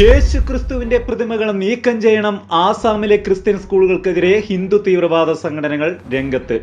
യേശു ക്രിസ്തുവിന്റെ പ്രതിമകൾ നീക്കം ചെയ്യണം ആസാമിലെ ക്രിസ്ത്യൻ സ്കൂളുകൾക്കെതിരെ ഹിന്ദു തീവ്രവാദ സംഘടനകൾ രംഗത്ത്.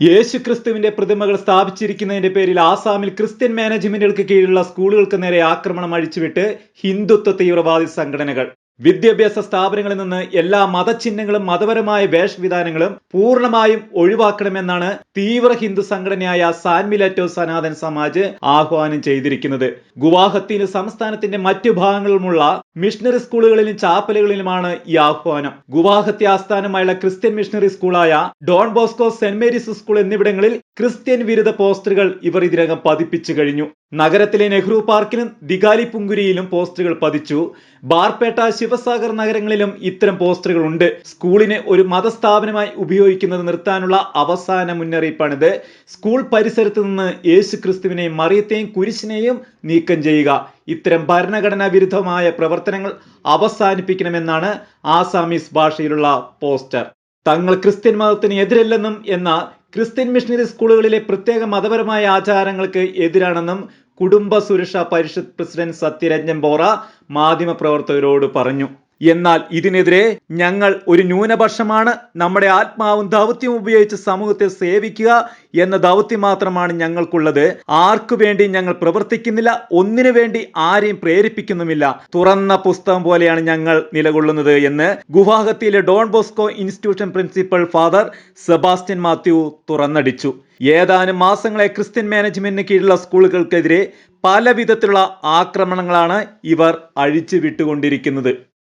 യേശു ക്രിസ്തുവിന്റെ പ്രതിമകൾ സ്ഥാപിച്ചിരിക്കുന്നതിന്റെ പേരിൽ ആസാമിൽ ക്രിസ്ത്യൻ മാനേജ്മെന്റുകൾക്ക് കീഴിലുള്ള സ്കൂളുകൾക്ക് നേരെ ആക്രമണം അഴിച്ചുവിട്ട് ഹിന്ദുത്വ തീവ്രവാദി സംഘടനകൾ. വിദ്യാഭ്യാസ സ്ഥാപനങ്ങളിൽ നിന്ന് എല്ലാ മതചിഹ്നങ്ങളും മതപരമായ വേഷവിധാനങ്ങളും പൂർണമായും ഒഴിവാക്കണമെന്നാണ് തീവ്ര ഹിന്ദു സംഘടനയായ സാൻമിലറ്റോ സനാതൻ സമാജ് ആഹ്വാനം ചെയ്തിരിക്കുന്നത്. ഗുവാഹത്തിയിലും സംസ്ഥാനത്തിന്റെ മറ്റു ഭാഗങ്ങളിലുമുള്ള മിഷണറി സ്കൂളുകളിലും ചാപ്പലുകളിലുമാണ് ഈ ആഹ്വാനം. ഗുവാഹത്തി ആസ്ഥാനമായുള്ള Christian missionary സ്കൂളായ Don Bosco Saint Mary's school എന്നിവിടങ്ങളിൽ ക്രിസ്ത്യൻ വിരുദ്ധ പോസ്റ്ററുകൾ ഇവർ ഇതിനകം പതിപ്പിച്ചു കഴിഞ്ഞു. നഗരത്തിലെ നെഹ്റു പാർക്കിലും ദിഗാലി പുങ്കുരിയിലും പോസ്റ്ററുകൾ പതിച്ചു. ബാർപേട്ട ശിവസാഗർ നഗരങ്ങളിലും ഇത്തരം പോസ്റ്ററുകൾ ഉണ്ട്. സ്കൂളിനെ ഒരു മതസ്ഥാപനമായി ഉപയോഗിക്കുന്നത് നിർത്താനുള്ള അവസാന മുന്നറിയിപ്പാണിത്. സ്കൂൾ പരിസരത്ത് നിന്ന് യേശു ക്രിസ്തുവിനെയും മറിയത്തെയും കുരിശിനെയും നീക്കം ചെയ്യുക. ഇത്തരം ഭരണഘടനാ വിരുദ്ധമായ പ്രവർത്തനങ്ങൾ അവസാനിപ്പിക്കണമെന്നാണ് ആസാമീസ് ഭാഷയിലുള്ള പോസ്റ്റർ. തങ്ങൾ ക്രിസ്ത്യൻ മതത്തിന് എതിരല്ലെന്നും എന്നാൽ ക്രിസ്ത്യൻ മിഷണറി സ്കൂളുകളിലെ പ്രത്യേക മതപരമായ ആചാരങ്ങൾക്ക് എതിരാണെന്നും കുടുംബ സുരക്ഷാ പരിഷത്ത് പ്രസിഡന്റ് സത്യരഞ്ജൻ ബോറ മാധ്യമപ്രവർത്തകരോട് പറഞ്ഞു. എന്നാൽ ഇതിനെതിരെ ഞങ്ങൾ ഒരു ന്യൂനപക്ഷമാണ്. നമ്മുടെ ആത്മാവും ദൗത്യവും ഉപയോഗിച്ച് സമൂഹത്തെ സേവിക്കുക എന്ന ദൗത്യം മാത്രമാണ് ഞങ്ങൾക്കുള്ളത്. ആർക്കു വേണ്ടി ഞങ്ങൾ പ്രവർത്തിക്കുന്നില്ല ഒന്നിനു വേണ്ടി ആരെയും പ്രേരിപ്പിക്കുന്നുമില്ല. തുറന്ന പുസ്തകം പോലെയാണ് ഞങ്ങൾ നിലകൊള്ളുന്നത് എന്ന് ഗുവാഹത്തിയിലെ Don Bosco institution principal father Sebastian Mathew തുറന്നടിച്ചു. ഏതാനും മാസങ്ങളെ ക്രിസ്ത്യൻ മാനേജ്മെന്റിന് കീഴിലുള്ള സ്കൂളുകൾക്കെതിരെ പല വിധത്തിലുള്ള ആക്രമണങ്ങളാണ് ഇവർ അഴിച്ചു വിട്ടുകൊണ്ടിരിക്കുന്നത്